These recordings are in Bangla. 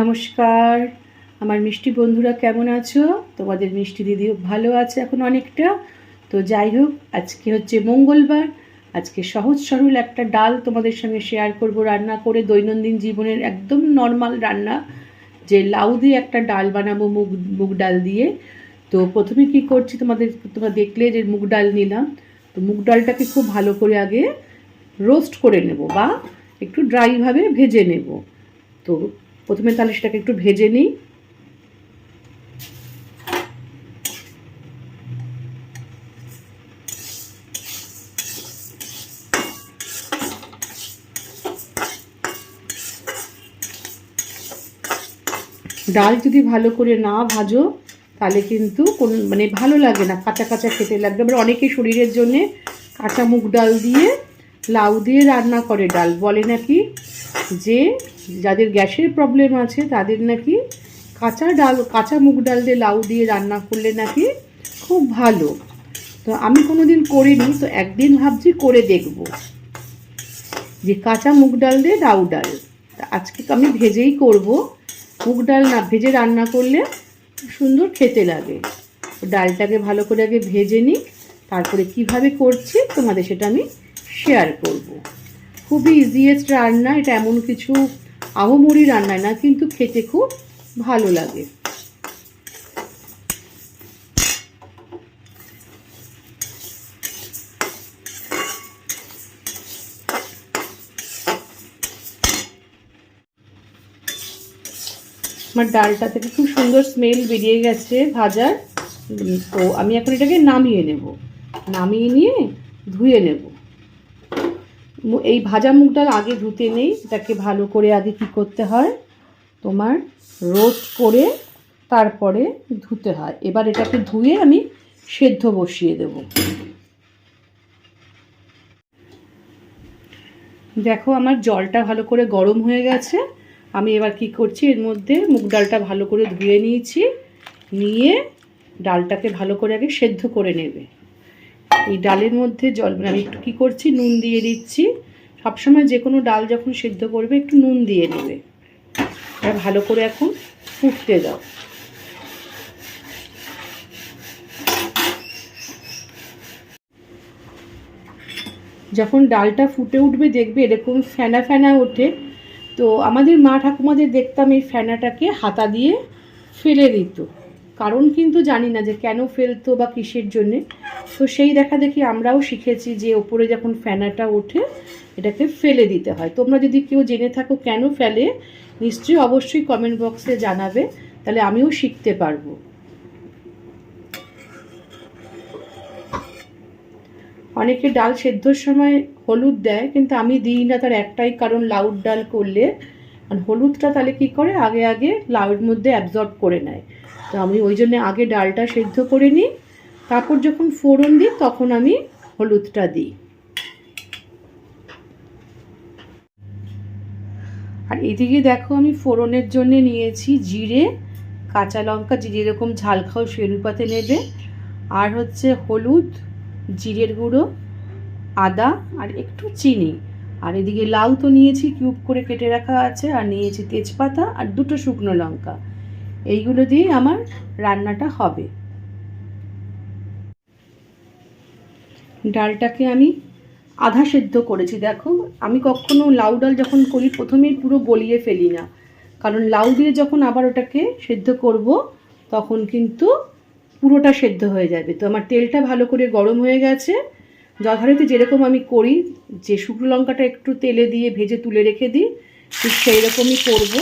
নমস্কার। আমার মিষ্টি বন্ধুরা কেমন আছো? তোমাদের মিষ্টি দিদিও ভালো আছে এখন অনেকটা। তো যাই হোক, আজকে হচ্ছে মঙ্গলবার। আজকে সহজ সরল একটা ডাল তোমাদের সঙ্গে শেয়ার করব, রান্না করে দৈনন্দিন জীবনের একদম নর্মাল রান্না। যে লাউ দিয়ে একটা ডাল বানাবো মুগ মুগ ডাল দিয়ে। তো প্রথমে কি করছি তোমাদের, তোমরা দেখলে যে মুগ ডাল নিলাম। তো মুগ ডালটাকে খুব ভালো করে আগে রোস্ট করে নেব বা একটু ড্রাইভাবে ভেজে নেব। তো প্রথমে তাহলে সেটাকে একটু ভেজে নিই। ডাল যদি ভালো করে না ভাজো, তাহলে কিন্তু কোন মানে ভালো লাগে না, কাঁচা কাঁচা খেতে লাগবে। আবার অনেকে শরীরের জন্যে কাঁচা মুগ ডাল দিয়ে লাউ দিয়ে রান্না করে ডাল। বলে নাকি যে যাদের গ্যাসের প্রবলেম আছে, তাদের নাকি কাঁচা ডাল, কাঁচা মুগ ডাল দিয়ে লাউ দিয়ে রান্না করলে নাকি খুব ভালো। তো আমি কোনো দিন করিনি, তো একদিন ভাবছি করে দেখব যে কাঁচা মুগ ডাল দিয়ে লাউ ডাল। আজকে আমি ভেজেই করব। মুগ ডাল না ভেজে রান্না করলে সুন্দর খেতে লাগে। ডালটাকে ভালো করে আগে ভেজে নিই, তারপরে কীভাবে করছি তোমাদের সেটা আমি শেয়ার করব। খুবই ইজিয়েস্ট রান্না, এটা এমন কিছু আহমরি রান্নায় না, কিন্তু খেতে খুব ভালো লাগে। আমার ডালটা থেকে খুব সুন্দর স্মেল বেরিয়ে গেছে ভাজার। তো আমি এখন এটাকে নামিয়ে নেব। নামিয়ে নিয়ে ধুয়ে নেব। এই ভাজা মুগ ডাল আগে ধুতে নেই, এটাকে ভালো করে আগে কি করতে হয়? তোমার রোস্ট করে তারপরে ধুতে হয়। এবার এটাকে ধুয়ে আমি সেদ্ধ বসিয়ে দেব। দেখো আমার জলটা ভালো করে গরম হয়ে গেছে। আমি এবার কি করছি? এর মধ্যে মুগ ডালটা ভালো করে ধুয়ে নিয়েছি। নিয়ে ডালটাকে ভালো করে আগে সেদ্ধ করে নেবে। এই ডালের মধ্যে জল মানে আমি একটু কী করছি, নুন দিয়ে দিচ্ছি। সবসময় যে কোনো ডাল যখন সেদ্ধ করবে, একটু নুন দিয়ে নেবে আর ভালো করে এখন ফুটতে দাও। যখন ডালটা ফুটে উঠবে, দেখবে এরকম ফেনা ফেনা ওঠে। তো আমাদের মা ঠাকুমাদের দেখতাম এই ফেনাটাকে হাতা দিয়ে ফেলে দিত। কারণ কিন্তু জানি না যে কেন ফেলতো বা কিসের জন্যে। তো সেই দেখা দেখি আমরাও শিখেছি যে ওপরে যখন ফ্যানাটা ওঠে, এটাকে ফেলে দিতে হয়। তোমরা যদি কেউ জেনে থাকো কেন ফেলে, নিশ্চয়ই অবশ্যই কমেন্ট বক্সে জানাবে, তাহলে আমিও শিখতে পারব। অনেকে ডাল সেদ্ধর সময় হলুদ দেয়, কিন্তু আমি দিই না, তার একটাই কারণ লাউড ডাল করলে। আর হলুদটা তাহলে কি করে? আগে আগে লাউয়ের মধ্যে অ্যাবজর্ব করে নেয়। তো আমি ওই জন্য আগে ডালটা সেদ্ধ করে নিই তারপর যখন ফোড়ন দিই, তখন আমি হলুদটা দিই। আর এদিকে দেখো আমি ফোড়নের জন্য নিয়েছি জিরে, কাঁচা লঙ্কা, যে যেরকম ঝাল খাও সে নেবে। আর হচ্ছে হলুদ, জিরের গুঁড়ো, আদা আর একটু চিনি। আর এদিকে লাউ তো নিয়েছি, কিউব করে কেটে রাখা আছে। আর নিয়েছি তেজপাতা আর দুটো শুকনো লঙ্কা। এইগুলো দিয়েই আমার রান্নাটা হবে। ডালটাকে আমি আধা সেদ্ধ করেছি। দেখো, আমি কখনো লাউ ডাল যখন করি, প্রথমেই পুরো গলিয়ে ফেলি না। কারণ লাউ দিয়ে যখন আবার ওটাকে সেদ্ধ করব, তখন কিন্তু পুরোটা সেদ্ধ হয়ে যাবে। তো আমার তেলটা ভালো করে গরম হয়ে গেছে। যথারীতি যেরকম আমি করি, যে শুকনো লঙ্কাটা একটু তেলে দিয়ে ভেজে তুলে রেখে দিই, ঠিক সেই রকমই করব।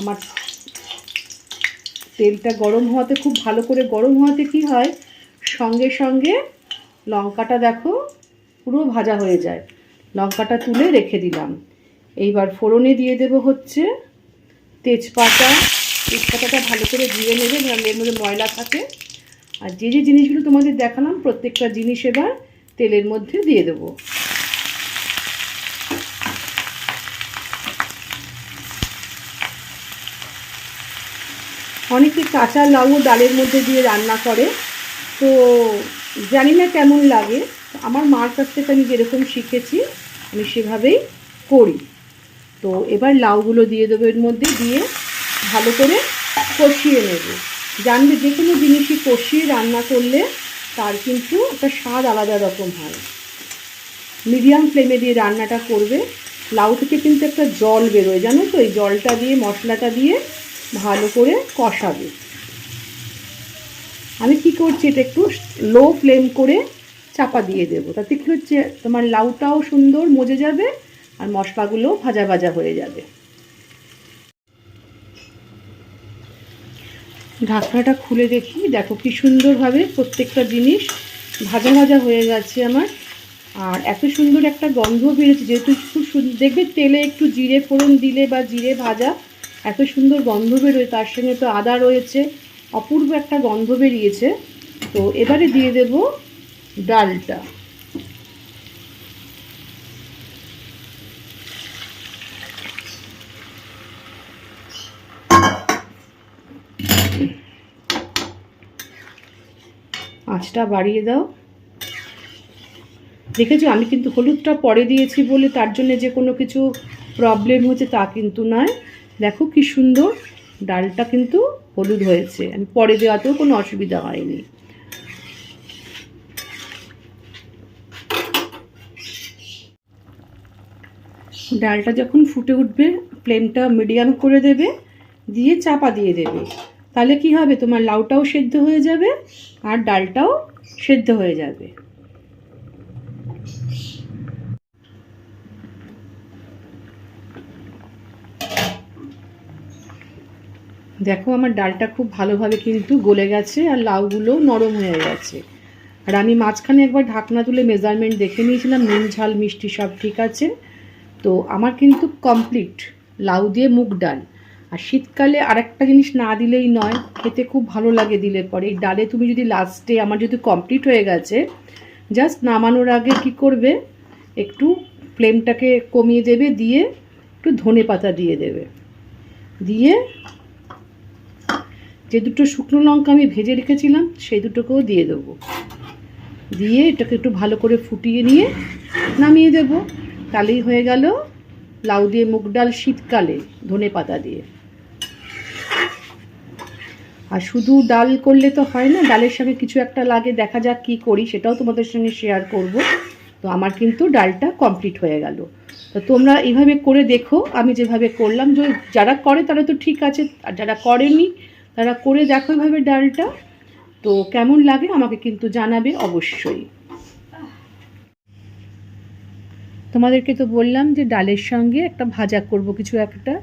আমার তেলটা গরম হওয়াতে, খুব ভালো করে গরম হওয়াতে কি হয় সঙ্গে সঙ্গে লঙ্কাটা দেখো পুরো ভাজা হয়ে যায়। লঙ্কাটা তুলে রেখে দিলাম। এইবার ফোড়নে দিয়ে দেব হচ্ছে তেজপাতা। তেজপাতাটা ভালো করে ধুয়ে নেবে নাহলে এর মধ্যে ময়লা থাকে। আর যে যে জিনিসগুলো তোমাদের দেখালাম, প্রত্যেকটা জিনিস এবার তেলের মধ্যে দিয়ে দেবো। অনেকে কাঁচা লাউ ডালের মধ্যে দিয়ে রান্না করে। তো জানি না কেমন লাগে। আমার মার কাছ থেকে আমি যেরকম শিখেছি, আমি সেভাবেই করি। তো এবার লাউগুলো দিয়ে দেবো এর মধ্যে দিয়ে ভালো করে কষিয়ে নেব। জানবে যে কোনো জিনিসই কষিয়ে রান্না করলে তার কিন্তু একটা স্বাদ আলাদা রকম হয়। মিডিয়াম ফ্লেমে দিয়ে রান্নাটা করবে। লাউ থেকে কিন্তু একটা জল বেরোয়, জানো তো? এই জলটা দিয়ে, মশলাটা দিয়ে ভালো করে কষাবে। আমি কি করছি, এটা একটু লো ফ্লেম করে চাপা দিয়ে দেবো। তাতে কী হচ্ছে, তোমার লাউটাও সুন্দর মজে যাবে আর মশলাগুলো ভাজা ভাজা হয়ে যাবে। ঢাকনাটা খুলে দেখি, দেখো কি সুন্দরভাবে প্রত্যেকটা জিনিস ভাজা ভাজা হয়ে গেছে আমার। আর এত সুন্দর একটা গন্ধ বেরোচ্ছে, যেহেতু খুব সুন্দর দেখবে তেলে একটু জিরে ফোড়ন দিলে বা জিরে ভাজা এত সুন্দর গন্ধ বেরোয়, তার সঙ্গে তো আদা রয়েছে অপূর্ব একটা গন্ধ বেরিয়েছে। তো এবারে দিয়ে দেব ডালটা। আঁচটা বাড়িয়ে দাও। দেখেছ, আমি কিন্তু হলুদটা পরে দিয়েছি বলে তার জন্য যে কোনো কিছু প্রবলেম হচ্ছে তা কিন্তু নয়। দেখো কি সুন্দর। ডালটা কিন্তু হলুদ হয়েছে। আমি পরে দেওয়াতেও কোনো অসুবিধা হয়নি। ডালটা যখন ফুটে উঠবে, ফ্লেমটা মিডিয়াম করে দেবে, দিয়ে চাপা দিয়ে দেবে। তাহলে কি হবে? তোমার লাউটাও সেদ্ধ হয়ে যাবে আর ডালটাও সেদ্ধ হয়ে যাবে। দেখো আমার ডালটা খুব ভালোভাবে কিন্তু গলে গেছে আর লাউগুলো নরম হয়ে গেছে। আর আমি মাঝখানে একবার ঢাকনা তুলে মেজারমেন্ট দেখে নিয়েছিলাম, নুন, ঝাল, মিষ্টি সব ঠিক আছে। তো আমার কিন্তু কমপ্লিট লাউ দিয়ে মুগ ডাল। আর শীতকালে আরেকটা জিনিস না দিলেই নয়, খেতে খুব ভালো লাগে দিলে পরে। এই ডালে তুমি যদি লাস্টে আমার যদি কমপ্লিট হয়ে গেছে জাস্ট নামানোর আগে কি করবে? একটু ফ্লেমটাকে কমিয়ে দেবে, দিয়ে একটু ধনে পাতা দিয়ে দেবে। দিয়ে যে দুটো শুকনো লঙ্কা আমি ভেজে রেখেছিলাম, সেই দুটোকেও দিয়ে দেবো। দিয়ে এটাকে একটু ভালো করে ফুটিয়ে নিয়ে নামিয়ে দেব। তাহলেই হয়ে গেল লাউ দিয়ে মুগ ডাল শীতকালে, ধনে পাতা দিয়ে। আর শুধু ডাল করলে তো হয় না, ডালের সঙ্গে কিছু একটা লাগে, দেখা যাক কী করি, সেটাও তোমাদের সঙ্গে শেয়ার করব। তো আমার কিন্তু ডালটা কমপ্লিট হয়ে গেল। তো তোমরা এইভাবে করে দেখো, আমি যেভাবে করলাম যারা করে তারা তো ঠিক আছে, আর যারা করেনি তারা করে দেখো এভাবে ডালটা। তো কেমন লাগে আমাকে কিন্তু জানাবে অবশ্যই। তোমাদেরকে তো বললাম যে ডালের সঙ্গে একটা ভাজা করব কিছু একটা।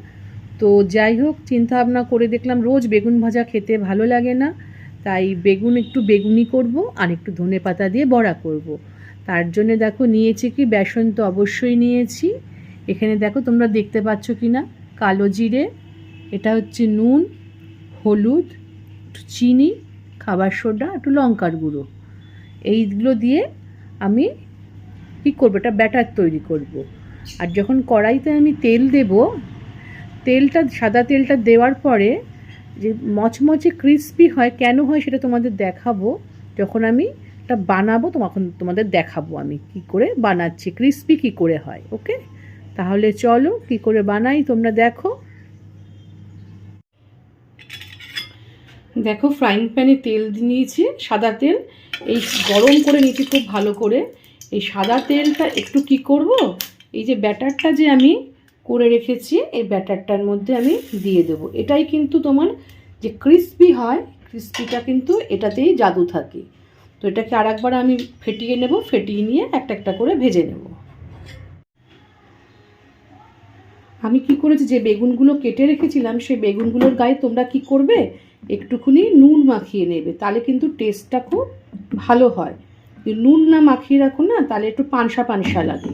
তো যাই হোক চিন্তা ভাবনা করে দেখলাম রোজ বেগুন ভাজা খেতে ভালো লাগে না। তাই বেগুন একটু বেগুনি করব আর একটু ধনে পাতা দিয়ে বড়া করব। তার জন্য দেখো নিয়েছি কি, বেসন তো অবশ্যই নিয়েছি। এখানে দেখো তোমরা দেখতে পাচ্ছ কি না কালো জিরে, এটা হচ্ছে নুন হলুদ, একটু চিনি, খাবার সোডা, একটু লঙ্কার গুঁড়ো। এইগুলো দিয়ে আমি কী করব? এটা ব্যাটার তৈরি করব। আর যখন কড়াইতে আমি তেল দেব, তেলটা, সাদা তেলটা দেওয়ার পরে যে মচমচে ক্রিস্পি হয়, কেন হয় সেটা তোমাদের দেখাবো। যখন আমি এটা বানাবো, তখন তোমাদের দেখাবো আমি কি করে বানাচ্ছি ক্রিস্পি কি করে হয় ওকে তাহলে চলো কি করে বানাই, তোমরা দেখো। দেখো ফ্রাইং প্যানে তেল নিয়েছি, সাদা তেল। এই গরম করে নিয়েছি খুব ভালো করে। এই সাদা তেলটা একটু কি করব? এই যে ব্যাটারটা যে আমি করে রেখেছি, এই ব্যাটারটার মধ্যে আমি দিয়ে দেবো। এটাই কিন্তু তোমার যে ক্রিস্পি হয় ক্রিস্পিটা কিন্তু এটাতেই জাদু থাকে। তো এটাকে আরেকবার আমি ফেটিয়ে নেব, ফেটিয়ে নিয়ে একটা একটা করে ভেজে নেব। আমি কি করেছি, যে বেগুনগুলো কেটে রেখেছিলাম, সেই বেগুনগুলোর গায়ে তোমরা কি করবে? একটুখানি নুন মাখিয়ে নেবে, তাহলে কিন্তু টেস্টটা খুব ভালো হয়। নুন না মাখিয়ে রাখো না, তাহলে একটু পানসা পানসা লাগে।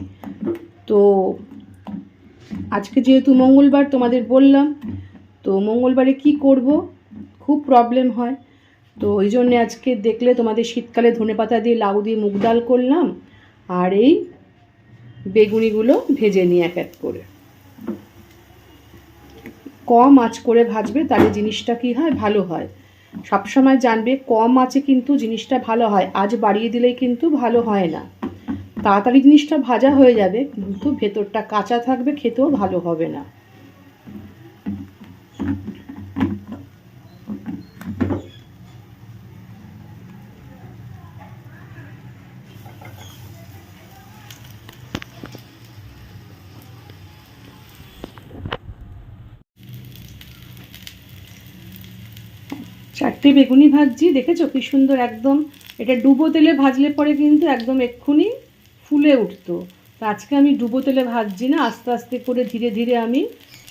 তো আজকে যেহেতু মঙ্গলবার তোমাদের বললাম, তো মঙ্গলবারে কি করব? খুব প্রবলেম হয়। তো ওই জন্যে আজকে দেখলে তোমাদের শীতকালে ধনে পাতা দিয়ে লাউ দিয়ে মুগ ডাল করলাম, আর এই বেগুনিগুলো ভেজে নিই এক এক করে। কম আঁচ করে ভাজবে, তাহলে জিনিসটা কি হয়? ভালো হয়। সবসময় জানবে, কম আঁচে কিন্তু জিনিসটা ভালো হয়। আজ বাড়িয়ে দিলেই কিন্তু ভালো হয় না। তাড়াতাড়ি জিনিসটা ভাজা হয়ে যাবে, কিন্তু ভেতরটা কাঁচা থাকবে, খেতেও ভালো হবে না। চারটে বেগুনি ভাজছি দেখেছ কি সুন্দর একদম? এটা ডুবো তেলে ভাজলে পরে কিন্তু একদম এক্ষুনি ফুলে উঠতো। তো আজকে আমি ডুবো তেলে ভাজছি না, আস্তে আস্তে করে ধীরে ধীরে আমি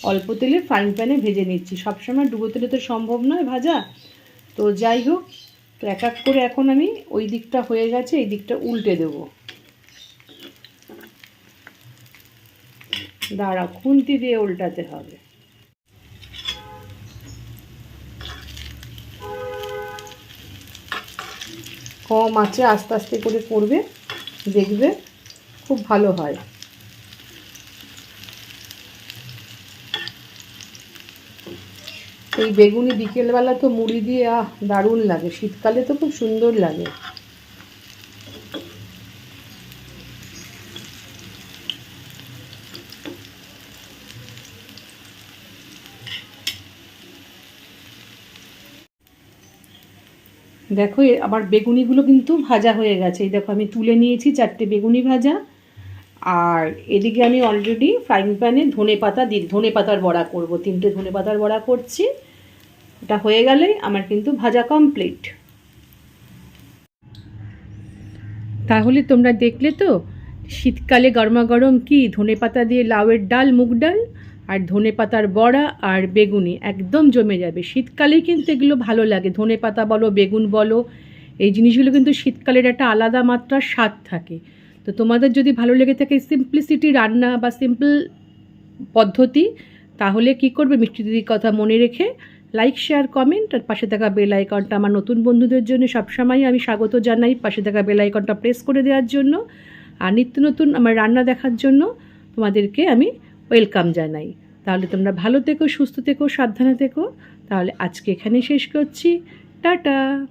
অল্প তেলে ফ্রাইং প্যানে ভেজে নিচ্ছি। সবসময় ডুবো তেলে তো সম্ভব নয় ভাজা। তো যাই হোক, তো এক এক করে এখন আমি ওই দিকটা হয়ে গেছে, এই দিকটা উল্টে দেবো। দাঁড়া খুন্তি দিয়ে উল্টাতে হবে। কম আছে, আস্তে আস্তে করে করবে, দেখবে খুব ভালো হয়। এই বেগুনি বিকেলবেলা তো মুড়ি দিয়ে, আহ, দারুণ লাগে। শীতকালে তো খুব সুন্দর লাগে। দেখো আমার বেগুনিগুলো কিন্তু ভাজা হয়ে গেছে। এই দেখো, আমি তুলে নিয়েছি চারটে বেগুনি ভাজা। আর এদিকে আমি অলরেডি ফ্রাইং প্যানে ধনে পাতা দি, ধনে পাতার বড়া করব। তিনটে ধনে পাতার বড়া করছি। এটা হয়ে গেলেই আমার কিন্তু ভাজা কমপ্লিট তাহলে তোমরা দেখলে তো, শীতকালে গরমা গরম কি? ধনে পাতা দিয়ে লাউয়ের ডাল, মুগ ডাল? আর ধনে পাতার বড়া আর বেগুনি একদম জমে যাবে। শীতকালেই কিন্তু এগুলো ভালো লাগে। ধনে পাতা বলো, বেগুন বলো, এই জিনিসগুলো কিন্তু শীতকালের একটা আলাদা মাত্রার স্বাদ থাকে। তো তোমাদের যদি ভালো লেগে থাকে সিম্পলিসিটি রান্না বা সিম্পল পদ্ধতি, তাহলে কি করবে মিষ্টি দিদির কথা মনে রেখে লাইক শেয়ার কমেন্ট আর পাশে থাকা বেল আইকনটা আমার নতুন বন্ধুদের জন্য সবসময় আমি স্বাগত জানাই। পাশে থাকা বেল আইকনটা প্রেস করে দেওয়ার জন্য। আর নিত্য নতুন আমার রান্না দেখার জন্য তোমাদেরকে আমি ওয়েলকাম জানাই। তাহলে তোমরা ভালো থেকো, সুস্থ থেকো, সাবধানে থেকো। তাহলে আজকে এখানে শেষ করছি। টাটা!